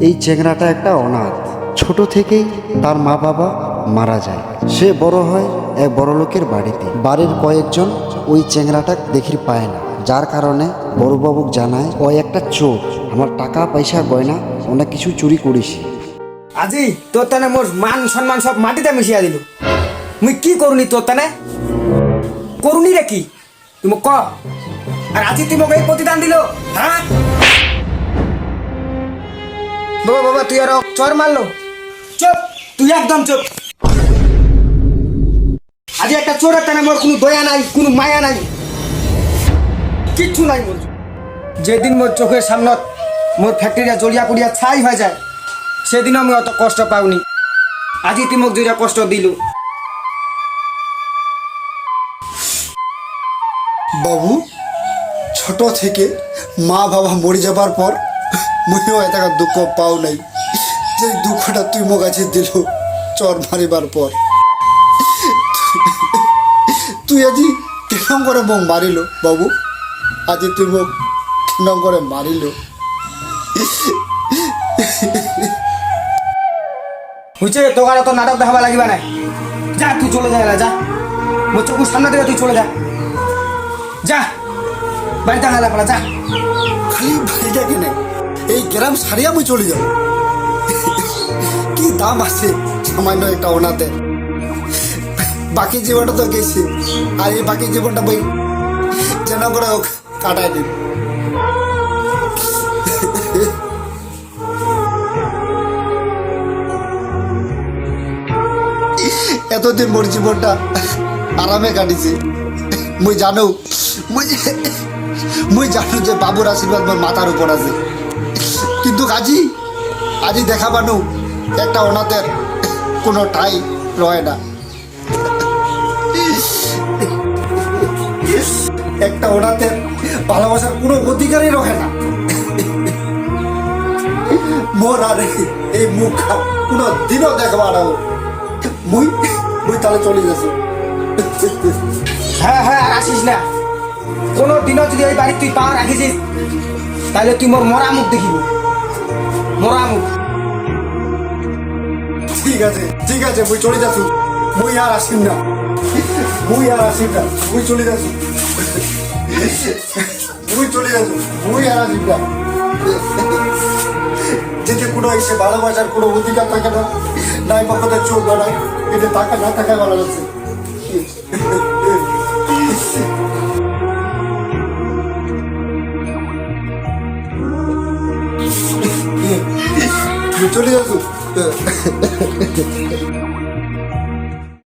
এই চেংড়াটা একটা অনাথ। ছোট থেকেই তার মা বাবা মারা যায়। সে বড় হয় এক বড় লোকের বাড়িতে। বাড়ির কয়েকজন ওই চেংড়াটা দেখির পায় না। যার কারণে বড়বাবুক জানায় ও একটা চোর। আমার টাকা, পয়সা, গয়না, অনেক কিছু চুরি করিস। আজি, তোর তানে মোর মান সম্মান সব মাটিতে মিশিয়া দিল। মুই কি করুনি তোর তানে? করুনি রে কি? তুমি ক। আর আজি তুই মোক এই প্রতিদান দিল হ্যাঁ? বাবা বাবা, তুই আর চর মারলো। চুপ, তুই একদম চুপ। আজি একটা চোরের তানে মোর কোনো দয়া নাই, কোনো মায়া নাই। কিচ্ছু নাই মোর। যেদিন মোর চোখের সামনত মোর ফ্যাক্টরিয়া জড়িয়া পুড়িয়া ছাই হয়ে যায় সেদিন আমি অত কষ্ট পাওনি। আজি তুই মোক দুইটা কষ্ট দিল। বাবু, ছোট থেকে মা বাবা মরে যাবার পর মনেও এত দুঃখ পাও নাই। যে দুঃখটা তুই মোক কাছে দিল চর মারিবার পর। তুই আজি কেন করে মোক মারিল বাবু? আজি তুই মোক কেন করে মারিল। হয়েছে তোকার তো নাটক দেখাবা লাগিবা নাই। যা তুই চলে যা যা। মোর চোখের সামনে থেকে তুই চলে যা। যা বাড়িতে হালা পালা যা। খালি বাড়িটা কেনে গ্রাম সারিয়া আমি চলে যাব। কি দাম আছে সামান্য একটা ওনাতে। বাকি জীবনটা তো গেছে, আর এই বাকি জীবনটা বই যেন করে কাটাই দিন। এতদিন মোর জীবনটা আরামে কাটিছে। মুই জানো, মুই মুই জানো যে বাবুর আশীর্বাদ মোর মাথার উপর আছে। কিন্তু আজি আজি দেখা পানো একটা অনাথের কোনো ঠাই রয় না। একটা অনাথের ভালোবাসার কোনো অধিকারই রহে না। মোর আর এই মুখ কোনো দিনও দেখবা না মুই মুই তাহলে চলে যাচ্ছি। হ্যাঁ হ্যাঁ আর আসিস না। কোনো দিনও যদি এই বাড়ি তুই পা রাখিছিস তাহলে তুই মোর মরা মুখ দেখিব। মরা মুখ ঠিক আছে ঠিক আছে, মুই চলে যাচ্ছি। মুই আর আসিম না। মুই আর আসিম না। মুই চলে যাচ্ছি। মুই চলে যাচ্ছি। মুই আর আসিম না। যেতে কোনো এসে ভালোবাসার কোনো অধিকার থাকে না। নাই পক্ষতে চোখ বাড়ায় এটা টাকা না থাকায় ভালো লাগছে। মুই চলে যাচ্ছি